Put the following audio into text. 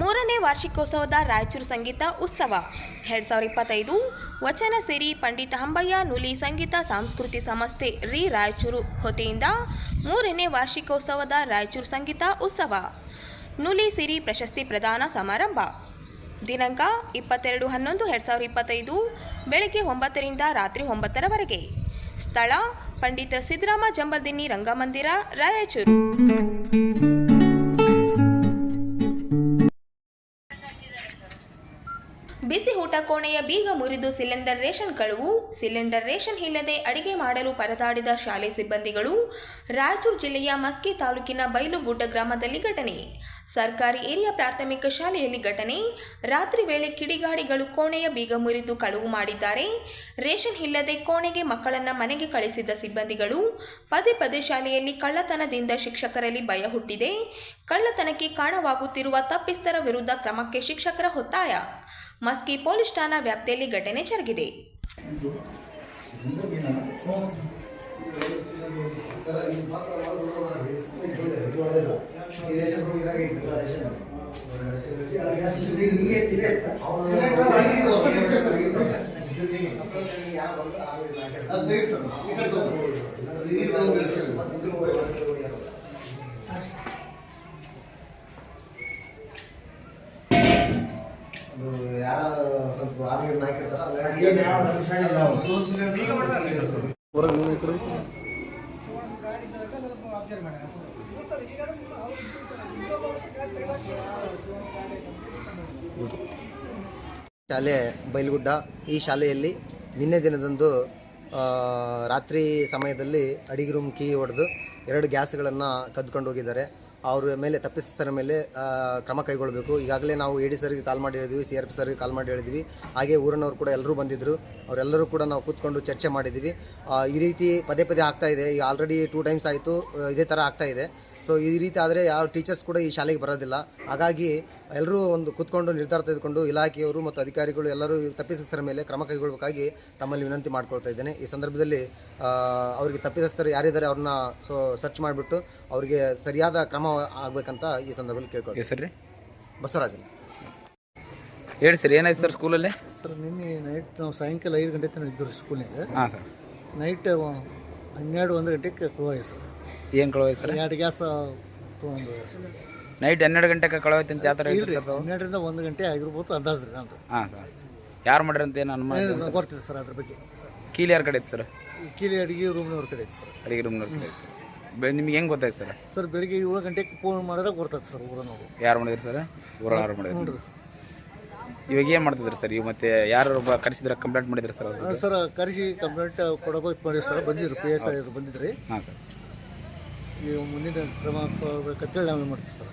ಮೂರನೇ ವಾರ್ಷಿಕೋತ್ಸವದ ರಾಯಚೂರು ಸಂಗೀತ ಉತ್ಸವ. ಎರಡು ಸಾವಿರದ ಇಪ್ಪತ್ತೈದು ವಚನ ಸಿರಿ ಪಂಡಿತ ಹಂಬಯ್ಯ ನುಲಿ ಸಂಗೀತ ಸಾಂಸ್ಕೃತಿ ಸಂಸ್ಥೆ ರಿ ರಾಯಚೂರು ಹೊತೆಯಿಂದ ಮೂರನೇ ವಾರ್ಷಿಕೋತ್ಸವದ ರಾಯಚೂರು ಸಂಗೀತ ಉತ್ಸವ. ನುಲಿ ಸಿರಿ ಪ್ರಶಸ್ತಿ ಪ್ರದಾನ ಸಮಾರಂಭ. ದಿನಾಂಕ ಇಪ್ಪತ್ತೆರಡು ಹನ್ನೊಂದು ಎರಡು ಸಾವಿರದ ಇಪ್ಪತ್ತೈದು ಬೆಳಗ್ಗೆ ಒಂಬತ್ತರಿಂದ ರಾತ್ರಿ ಒಂಬತ್ತರವರೆಗೆ. ಸ್ಥಳ ಪಂಡಿತ ಸಿದ್ದರಾಮ ಜಂಬಲ್ದಿನ್ನಿ ರಂಗಮಂದಿರ ರಾಯಚೂರು. ಬಿಸಿ ಊಟ ಕೋಣೆಯ ಬೀಗ ಮುರಿದು ಸಿಲಿಂಡರ್ ರೇಷನ್ ಕಳುವು, ಸಿಲಿಂಡರ್ ರೇಷನ್ ಇಲ್ಲದೆ ಅಡಿಗೆ ಮಾಡಲು ಪರದಾಡಿದ ಶಾಲೆ ಸಿಬ್ಬಂದಿಗಳು, ರಾಯಚೂರು ಜಿಲ್ಲೆಯ ಮಸ್ಕಿ ತಾಲೂಕಿನ ಬೈಲುಗುಡ್ಡ ಗ್ರಾಮದಲ್ಲಿ ಘಟನೆ. ಸರ್ಕಾರಿ ಹಿರಿಯ ಪ್ರಾಥಮಿಕ ಶಾಲೆಯಲ್ಲಿ ಘಟನೆ. ರಾತ್ರಿ ವೇಳೆ ಕಿಡಿಗಾಡಿಗಳು ಕೋಣೆಯ ಬೀಗ ಮುರಿದು ಕಳುವು ಮಾಡಿದ್ದಾರೆ. ರೇಷನ್ ಇಲ್ಲದೆ ಕೋಣೆಗೆ ಮಕ್ಕಳನ್ನ ಮನೆಗೆ ಕಳಿಸಿದ ಸಿಬ್ಬಂದಿಗಳು, ಪದೇ ಪದೇ ಶಾಲೆಯಲ್ಲಿ ಕಳ್ಳತನದಿಂದ ಶಿಕ್ಷಕರಲ್ಲಿ ಭಯ ಹುಟ್ಟಿದೆ. ಕಳ್ಳತನಕ್ಕೆ ಕಾರಣವಾಗುತ್ತಿರುವ ತಪ್ಪಿಸ್ತರ ವಿರುದ್ಧ ಕ್ರಮಕ್ಕೆ ಶಿಕ್ಷಕರ ಒತ್ತಾಯ. ಮಸ್ಕಿ ಪೊಲೀಸ್ ಠಾಣಾ ವ್ಯಾಪ್ತಿಯಲ್ಲಿ ಘಟನೆ ಜರುಗಿದೆ. ಯಾರ ಶಾಲೆ ಬೈಲ್ಗುಡ್ಡ ಈ ಶಾಲೆಯಲ್ಲಿ ನಿನ್ನೆ ದಿನದಂದು ರಾತ್ರಿ ಸಮಯದಲ್ಲಿ ಅಡಿಗೆ ರೂಮ್ ಕೀ ಹೊಡೆದು ಎರಡು ಗ್ಯಾಸ್ಗಳನ್ನು ಕದ್ಕೊಂಡು ಹೋಗಿದ್ದಾರೆ. ಅವ್ರ ಮೇಲೆ ತಪ್ಪಿಸ್ತರ ಮೇಲೆ ಕ್ರಮ ಕೈಗೊಳ್ಳಬೇಕು. ಈಗಾಗಲೇ ನಾವು ಎ ಡಿ ಸರ್ಗೆ ಕಾಲ್ ಮಾಡಿ ಹೇಳಿದ್ವಿ ಸಿ ಆರ್ ಪಿ ಸರ್ಗೆ ಕಾಲ್ ಮಾಡಿ ಹೇಳಿದ್ವಿ ಹಾಗೆ ಊರಿನವ್ರು ಕೂಡ ಎಲ್ಲರೂ ಬಂದಿದ್ದರು ಅವರೆಲ್ಲರೂ ಕೂಡ ನಾವು ಕೂತ್ಕೊಂಡು ಚರ್ಚೆ ಮಾಡಿದ್ದೀವಿ. ಈ ರೀತಿ ಪದೇ ಪದೇ ಆಗ್ತಾ ಇದೆ. ಈಗ ಆಲ್ರೆಡಿ ಟೂ ಟೈಮ್ಸ್ ಆಯಿತು. ಇದೇ ಥರ ಆಗ್ತಾ ಇದೆ. ಸೊ ಈ ರೀತಿ ಆದರೆ ಯಾವ ಟೀಚರ್ಸ್ ಕೂಡ ಈ ಶಾಲೆಗೆ ಬರೋದಿಲ್ಲ. ಹಾಗಾಗಿ ಎಲ್ಲರೂ ಒಂದು ಕೂತ್ಕೊಂಡು ನಿರ್ಧಾರ ತೆಗೆದುಕೊಂಡು ಇಲಾಖೆಯವರು ಮತ್ತು ಅಧಿಕಾರಿಗಳು ಎಲ್ಲರೂ ತಪ್ಪಿಸಸ್ಥರ ತಪ್ಪಿತಸ್ಥರ ಮೇಲೆ ಕ್ರಮ ಕೈಗೊಳ್ಳಬೇಕಾಗಿ ತಮ್ಮಲ್ಲಿ ವಿನಂತಿ ಮಾಡ್ಕೊಳ್ತಾ ಇದ್ದೇನೆ. ಈ ಸಂದರ್ಭದಲ್ಲಿ ಅವರಿಗೆ ತಪ್ಪಿತಸ್ಥರು ಯಾರಿದ್ದಾರೆ ಅವ್ರನ್ನ ಸೊ ಸರ್ಚ್ ಮಾಡಿಬಿಟ್ಟು ಅವರಿಗೆ ಸರಿಯಾದ ಕ್ರಮ ಆಗಬೇಕಂತ ಈ ಸಂದರ್ಭದಲ್ಲಿ ಕೇಳ್ಕೊಳ್ತೀವಿ ಸರ್. ರೀ ಬಸವರಾಜನ್. ಹೇಳಿ ಸರ್ ಏನಾಯ್ತು ಸರ್ ಸ್ಕೂಲಲ್ಲಿ? ಸರ್ ನಿನ್ನೆ ನೈಟ್ ನಾವು ಸಾಯಂಕಾಲ ಐದು ಗಂಟೆ ತನಕ ಇದ್ದರು ಸ್ಕೂಲಿಂದ ಹಾಂ ಸರ್. ನೈಟ್ ಹನ್ನೆರಡು ಒಂದು ಗಂಟೆಗೆ ಕ್ಲೋಸ್ ಸರ್. ಏನು ಕಳೋಯ್ತು ಸರ್ ಎರಡು ಗ್ಯಾಸ್ ತೊಗೊಂಡು ನೈಟ್ ಹನ್ನೆರಡು ಗಂಟೆಗೆ ಕಳೋಯ್ತು ಅಂತ ಯಾವ ಥರ ಹನ್ನೆರಡರಿಂದ ಒಂದು ಗಂಟೆ ಆಗಿರ್ಬೋದು ಅಂದಾಜು ರೀ ನಂದು. ಹಾಂ ಸರ್ ಯಾರು ಮಾಡ್ರಿ ಅಂತ ಏನು ಅನುಮಾನ? ಗೊತ್ತಿದೆ ಸರ್? ಅದ್ರ ಬಗ್ಗೆ. ಕೀಲಿ ಯಾರ ಕಡೆ ಐತೆ ಸರ್? ಕೀಲಿ ಅಡಿಗೆ ರೂಮ್ನವ್ರ ಕಡೆ ಐತೆ ಸರ್. ಅಡಿಗೆ ರೂಮ್ ಕಡೆ ಐತೆ ಸರ್. ಬೆ ನಿಮ್ಗೆ ಹೆಂಗೆ ಗೊತ್ತಾಯ್ತು ಸರ್? ಸರ್ ಬೆಳಿಗ್ಗೆ ಏಳು ಗಂಟೆಗೆ ಫೋನ್ ಮಾಡಿದ್ರೆ ಗೊತ್ತೈತೆ ಸರ್ ಊರನವರು. ಯಾರು ಮಾಡಿದ್ರಿ ಸರ್? ಊರ ಯಾರು ಮಾಡಿದ್ರಿ? ಇವಾಗ ಏನು ಮಾಡ್ತಿದ್ರು ಸರ್? ಇವ್ ಮತ್ತೆ ಯಾರು ಕರೆಸಿದ್ರೆ ಕಂಪ್ಲೇಂಟ್ ಮಾಡಿದ್ರಿ ಸರ್ ಸರ್ ಕರೆಸಿ ಕಂಪ್ಲೇಂಟ್ ಕೊಡಬೇಕು ಮಾಡಿದ್ರು ಸರ್ ಬಂದಿದ್ರು ಪಿ ಎಸ್ ಐ ಬಂದಿದ್ರಿ. ಹಾಂ ಸರ್. ಈ ಮುಂದಿನ ಕ್ರಮ ಅಂತೇಳಿ ನಾವು ಮಾಡ್ತೀವಿ ಸರ್.